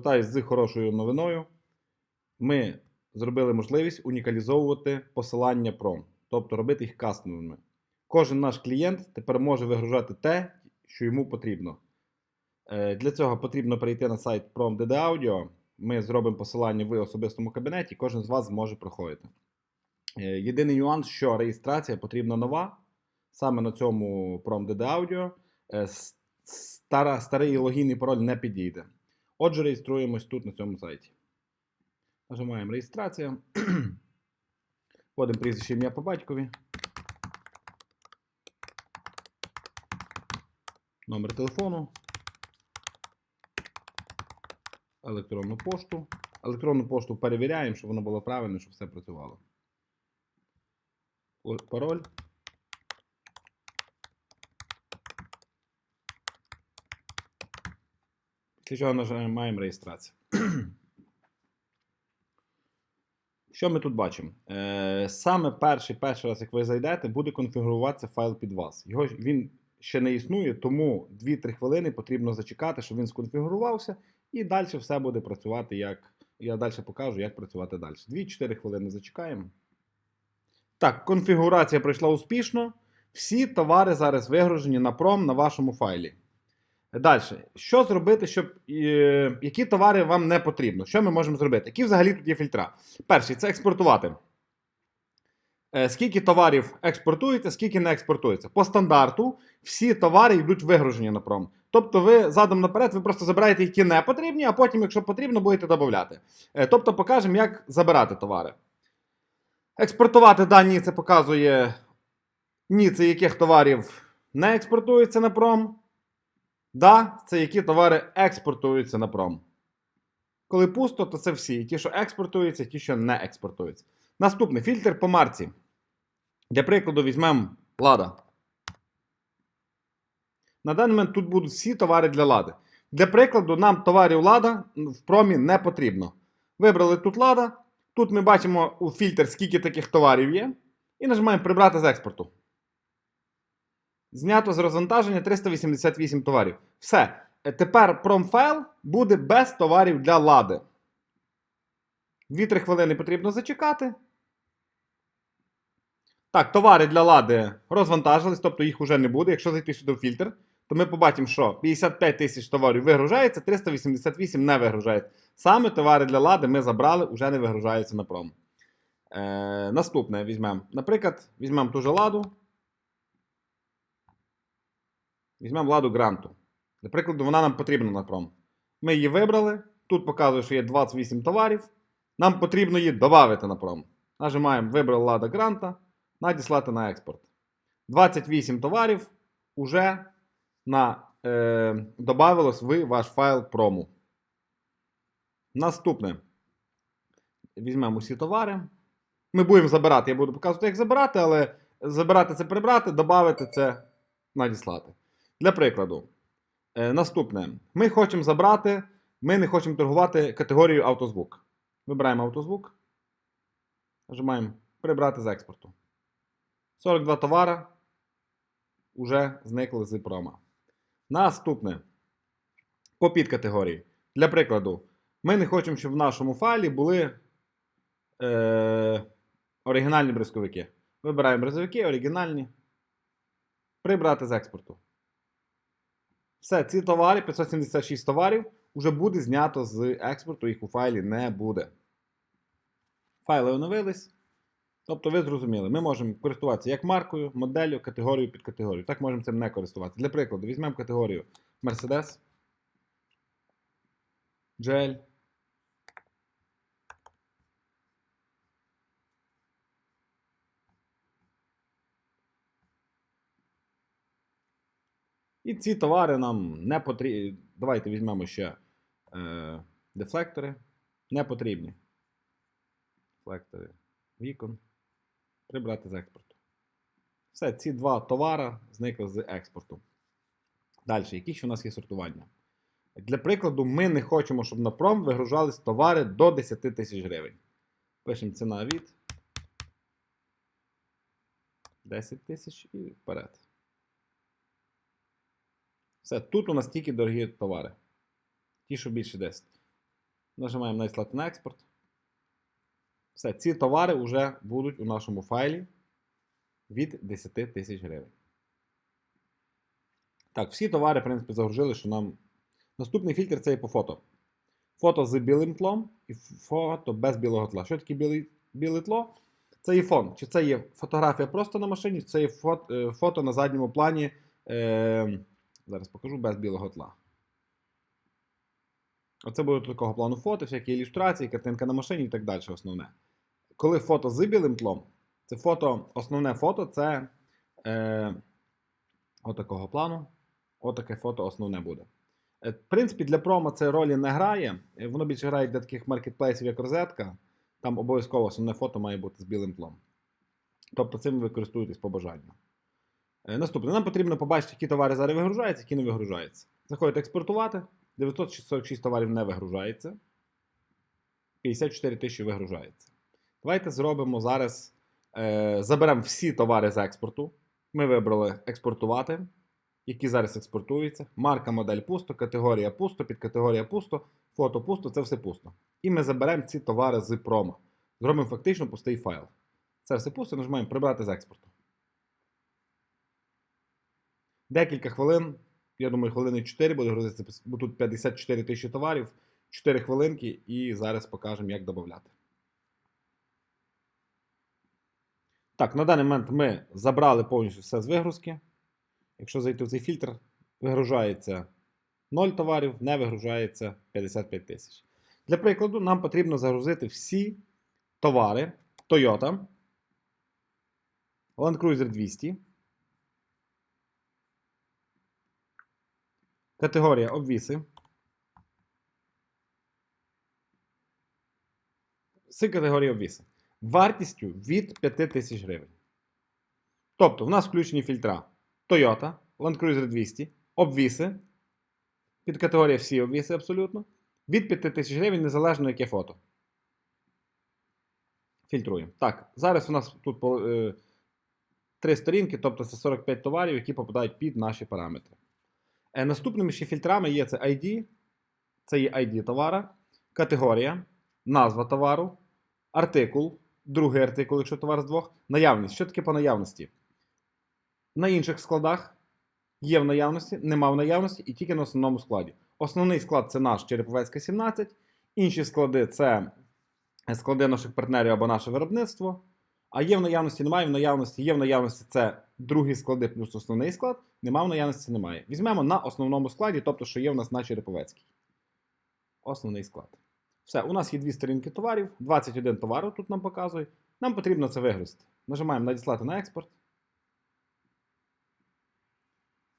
Звертаюсь з хорошою новиною. Ми зробили можливість унікалізовувати посилання пром, тобто робити їх кастомними. Кожен наш клієнт тепер може вигружати те, що йому потрібно. Е, Для цього потрібно перейти на сайт PromDD Audio. Ми зробимо посилання в особистому кабінеті, кожен з вас зможе проходити. Е, Єдиний нюанс, що реєстрація потрібна нова. Саме на цьому PromDD Audio. Е, Стара, старий логін і пароль не підійде. Отже, реєструємось тут на цьому сайті. Нажимаємо реєстрація. Вводимо прізвище ім'я по батькові. Номер телефону. Електронну пошту. Електронну пошту перевіряємо, щоб воно було правильно, щоб все працювало. Пароль. Після чого нажимаємо реєстрацію. Що ми тут бачимо? Е, саме перший перший раз, як ви зайдете, буде конфігуруватися файл під вас. Його, він ще не існує, тому 2-3 хвилини потрібно зачекати, щоб він сконфігурувався, і далі все буде працювати як. Я далі покажу, як працювати далі. 2-4 хвилини зачекаємо. Так, конфігурація пройшла успішно. Всі товари зараз вигружені на пром на вашому файлі. Далі, що зробити, щоб е, які товари вам не потрібно? Що ми можемо зробити? Які взагалі тут є фільтра? Перший це експортувати. Е, скільки товарів експортується, скільки не експортується. По стандарту всі товари йдуть вигружені на пром. Тобто ви задом наперед, ви просто забираєте, які не потрібні, а потім, якщо потрібно, будете додати. Е, тобто покажемо, як забирати товари. Експортувати дані це показує ні, це яких товарів не експортується на пром. Да, це які товари експортуються на пром. Коли пусто, то це всі. Ті, що експортуються, ті, що не експортуються. Наступний фільтр по марці. Для прикладу, візьмемо Лада. На даний момент тут будуть всі товари для лади. Для прикладу, нам товарів Лада в промі не потрібно. Вибрали тут Лада. Тут ми бачимо у фільтр, скільки таких товарів є. І нажимаємо прибрати з експорту. Знято з розвантаження 388 товарів. Все. Е, Тепер промфайл буде без товарів для лади. 2-3 хвилини потрібно зачекати. Так, товари для лади розвантажились, тобто їх вже не буде. Якщо зайти сюди в фільтр, то ми побачимо, що 55 тисяч товарів вигружається, 388 не вигружається. Саме товари для лади ми забрали, вже не вигружаються на пром. Е, наступне візьмемо. Наприклад, візьмемо ту же ладу. Візьмемо ладу гранту. Для прикладу, вона нам потрібна на пром. Ми її вибрали. Тут показує, що є 28 товарів. Нам потрібно її додати на пром. Нажимаємо Вибрали лада гранта, надіслати на експорт. 28 товарів уже на, е, додавалось в ваш файл прому. Наступне. Візьмемо усі товари. Ми будемо забирати. Я буду показувати, як забирати, але забирати це прибрати, додати це надіслати. Для прикладу, е, наступне. Ми хочемо забрати, ми не хочемо торгувати категорією автозвук. Вибираємо автозвук. Нажимаємо прибрати з експорту. 42 товара вже зникли з прома. Наступне. По підкатегорії. Для прикладу, ми не хочемо, щоб в нашому файлі були е, оригінальні бризковики. Вибираємо бризовики, оригінальні. Прибрати з експорту. Все, ці товари, 576 товарів, вже буде знято з експорту, їх у файлі не буде. Файли оновились. Тобто ви зрозуміли, ми можемо користуватися як маркою, моделлю, категорією під категорію. Так можемо цим не користуватися. Для прикладу, візьмемо категорію Mercedes, GL. І ці товари нам не потрібні. Давайте візьмемо ще е, дефлектори. Не потрібні. Дефлектори вікон. Прибрати з експорту. Все, ці два товари зникли з експорту. Далі, які ще у нас є сортування? Для прикладу, ми не хочемо, щоб на пром вигружались товари до 10 тисяч гривень. Пишемо ціна від 10 тисяч і вперед. Все, тут у нас тільки дорогі товари. Ті, що більше 10. Нажимаємо надіслати на експорт. Все, ці товари вже будуть у нашому файлі від 10 тисяч гривень. Так, всі товари, в принципі, загружили, що нам. Наступний фільтр це є по фото. Фото з білим тлом і фото без білого тла. Що таке білий, біле тло? Це є фон. Чи це є фотографія просто на машині, чи це є фото, е, фото на задньому плані. Е, зараз покажу без білого тла. Оце буде такого плану фото, всякі ілюстрації, картинка на машині і так далі. Основне. Коли фото з білим тлом, це фото, основне фото це е, отакого плану. Отаке фото основне буде. Е, В принципі, для промо це ролі не грає. Е, Воно більше грає для таких маркетплейсів, як розетка. Там обов'язково основне фото має бути з білим тлом. Тобто цим ви користуєтесь по бажанню. Е, Наступне. Нам потрібно побачити, які товари зараз вигружаються, які не вигружаються. Заходите експортувати. 946 товарів не вигружається. 54 тисячі вигружається. Давайте зробимо зараз. Е, заберемо всі товари з експорту. Ми вибрали експортувати, які зараз експортуються. Марка, модель пусто, категорія пусто, підкатегорія пусто, фото пусто, це все пусто. І ми заберемо ці товари з промо. Зробимо фактично пустий файл. Це все пусто, нажимаємо прибрати з експорту. Декілька хвилин, я думаю, хвилини 4 буде грузитися, бо тут 54 тисячі товарів, 4 хвилинки, і зараз покажемо, як додати. Так, на даний момент ми забрали повністю все з вигрузки. Якщо зайти в цей фільтр, вигружається 0 товарів, не вигружається 55 тисяч. Для прикладу, нам потрібно загрузити всі товари Toyota Land Cruiser 200. Категорія обвіси. З категорії обвіси. Вартістю від 5 тисяч гривень. Тобто, в нас включені фільтра Toyota, Land Cruiser 200, обвіси. Під категорія всі обвіси абсолютно. Від 5 тисяч гривень, незалежно яке фото. Фільтруємо. Так, зараз у нас тут е, три сторінки, тобто це 45 товарів, які попадають під наші параметри. Е, наступними ще фільтрами є це ID, це є ID товара, категорія, назва товару, артикул, другий артикул, якщо товар з двох, наявність. Що таке по наявності? На інших складах є в наявності, нема в наявності і тільки на основному складі. Основний склад це наш Череповецька 17, інші склади це склади наших партнерів або наше виробництво. А є в наявності, немає в наявності, є в наявності це другі склади плюс основний склад, нема в наявності, немає. Візьмемо на основному складі, тобто, що є в нас на Череповецькій. Основний склад. Все, у нас є дві сторінки товарів, 21 товару тут нам показує. Нам потрібно це вигрузити. Нажимаємо надіслати на експорт.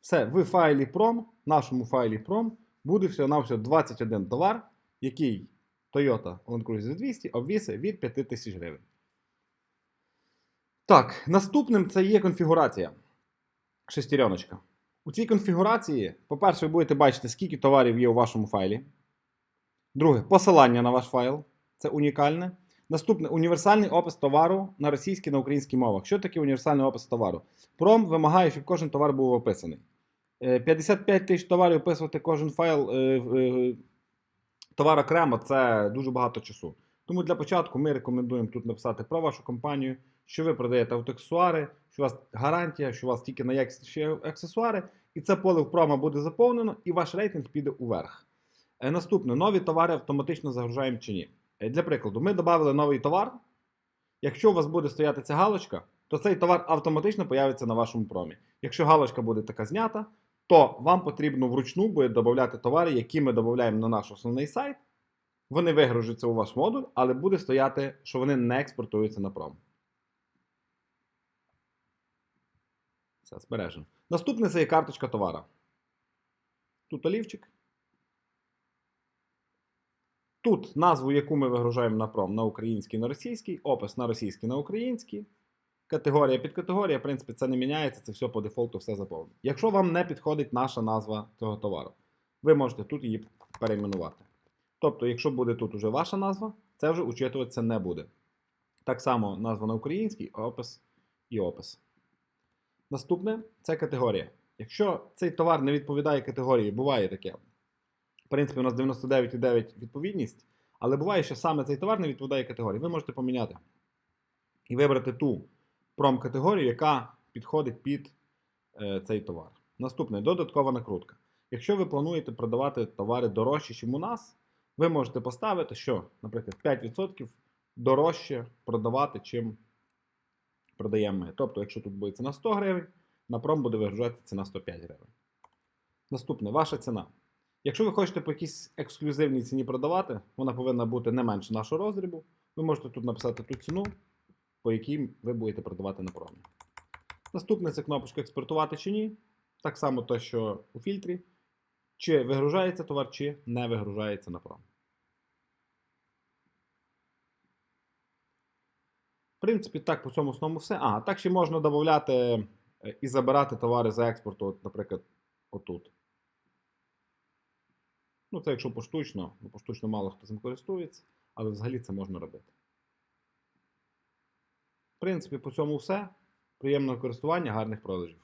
Все, в файлі PROM, нашому файлі PROM, буде всього на всього 21 товар, який Toyota Land Cruiser 200 обвіси від 5000 гривень. Так, наступним це є конфігурація. Шестереночка. У цій конфігурації, по-перше, ви будете бачити, скільки товарів є у вашому файлі. Друге, посилання на ваш файл. Це унікальне. Наступне універсальний опис товару на російській на українській мовах. Що таке універсальний опис товару? Пром вимагає, щоб кожен товар був описаний. Е, 55 тисяч товарів описувати кожен файл е, е, товар окремо це дуже багато часу. Тому для початку ми рекомендуємо тут написати про вашу компанію, що ви продаєте автоаксесуари, що у вас гарантія, що у вас тільки найякісніші аксесуари, і це поле в промо буде заповнено, і ваш рейтинг піде уверх. Е, Наступне, нові товари автоматично загружаємо чи ні. Е, Для прикладу, ми додали новий товар. Якщо у вас буде стояти ця галочка, то цей товар автоматично появиться на вашому промі. Якщо галочка буде така знята, то вам потрібно вручну буде додати товари, які ми додаємо на наш основний сайт. Вони вигружаться у ваш модуль, але буде стояти, що вони не експортуються на пром. Все, збережено. Наступне це є карточка товара. Тут олівчик. Тут назву, яку ми вигружаємо на пром на український, на російський, опис на російський, на український. Категорія підкатегорія, в принципі, це не міняється, це все по дефолту все заповнено. Якщо вам не підходить наша назва цього товару, ви можете тут її перейменувати. Тобто, якщо буде тут уже ваша назва, це вже учитуватися не буде. Так само назва на український, опис і опис. Наступне це категорія. Якщо цей товар не відповідає категорії, буває таке. В принципі, у нас 99,9 відповідність, Але буває, що саме цей товар не відповідає категорії. Ви можете поміняти і вибрати ту пrom-категорію, яка підходить під е, цей товар. Наступне додаткова накрутка. Якщо ви плануєте продавати товари дорожче, ніж у нас, ви можете поставити, що, наприклад, 5% дорожче продавати, чим продаємо ми. Тобто, якщо тут буде ціна 100 гривень, на пром буде вигружати ціна 105 гривень. Наступне, ваша ціна. Якщо ви хочете по якійсь ексклюзивній ціні продавати, вона повинна бути не менше нашого роздрібу. Ви можете тут написати ту ціну, по якій ви будете продавати на промі. Наступне це кнопочка експортувати чи ні. Так само те, що у фільтрі. Чи вигружається товар, чи не вигружається на пром. В принципі, так, по цьому основному все. А, так ще можна додати е, і забирати товари за експорт, от, наприклад, отут. Ну, це якщо поштучно, ну, поштучно мало хто цим користується, але взагалі це можна робити. В принципі, по цьому все. Приємного користування, гарних продажів.